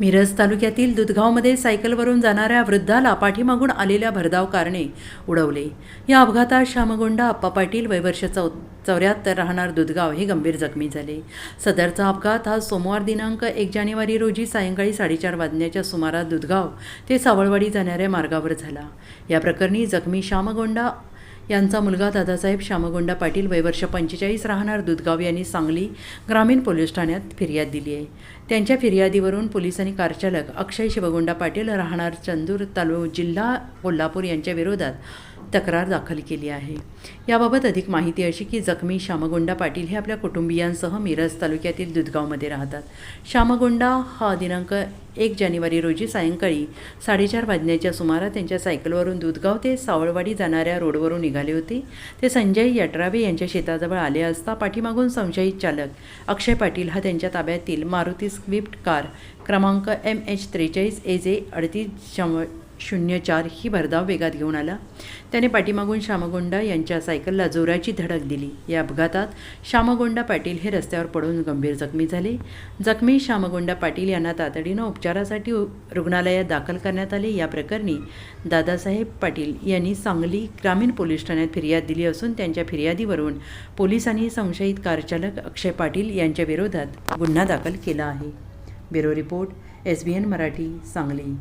मिरज तालुक्यातील दुधगावमध्ये सायकलवरून जाणाऱ्या वृद्धाला पाठीमागून आलेल्या भरधाव कारणे उडवले. या अपघातात श्यामगोंडा आप्पा पाटील वयवर्ष चौ चौऱ्याहत्तर राहणार दुधगाव हे गंभीर जखमी झाले. सदरचा अपघात हा सोमवार दिनांक एक जानेवारी रोजी सायंकाळी साडेचार वाजण्याच्या सुमारास दुधगाव ते सावळवाडी जाणाऱ्या मार्गावर झाला. या प्रकरणी जखमी श्यामगोंडा यांचा मुलगा दादासाहेब श्यामगोंडा पाटील वयवर्ष पंचेचाळीस राहणार दुधगाव यांनी सांगली ग्रामीण पोलीस ठाण्यात फिर्याद दिली आहे. त्यांच्या फिर्यादीवरून पोलिसांनी कारचालक अक्षय शिवगोंडा पाटील राहणार चंदूर तालु जिल्हा कोल्हापूर यांच्या विरोधात तक्रार दाखल केली आहे. याबाबत अधिक माहिती अशी की जखमी श्यामगोंडा पाटील हे आपल्या कुटुंबियांसह मिरज तालुक्यातील दुधगावमध्ये राहतात. श्यामगोंडा हा दिनांक एक जानेवारी रोजी सायंकाळी साडेचार वाजण्याच्या सुमारास त्यांच्या सायकलवरून दुधगाव ते सावळवाडी जाणाऱ्या रोडवरून निघाले होते. ते संजय यटरावे यांच्या शेताजवळ आले असता पाठीमागून संशयित चालक अक्षय पाटील हा त्यांच्या ताब्यातील मारुती स्विफ्ट कार क्रमांक एम एच त्रेचाळीस ए जे अडतीस शंभर शून्य चार ही भरधाव वेगात घेऊन आला. त्याने पाठीमागून श्यामगोंडा यांच्या सायकलला जोराची धडक दिली. या अपघातात श्यामगोंडा पाटील हे रस्त्यावर पडून गंभीर जखमी झाले. जखमी श्यामगोंडा पाटील यांना तातडीनं उपचारासाठी रुग्णालयात दाखल करण्यात आले. या प्रकरणी दादासाहेब पाटील यांनी सांगली ग्रामीण पोलीस ठाण्यात फिर्याद दिली असून त्यांच्या फिर्यादीवरून पोलिसांनी संशयित कारचालक अक्षय पाटील यांच्या विरोधात गुन्हा दाखल केला आहे. Bureau report S B N Marathi Sangli.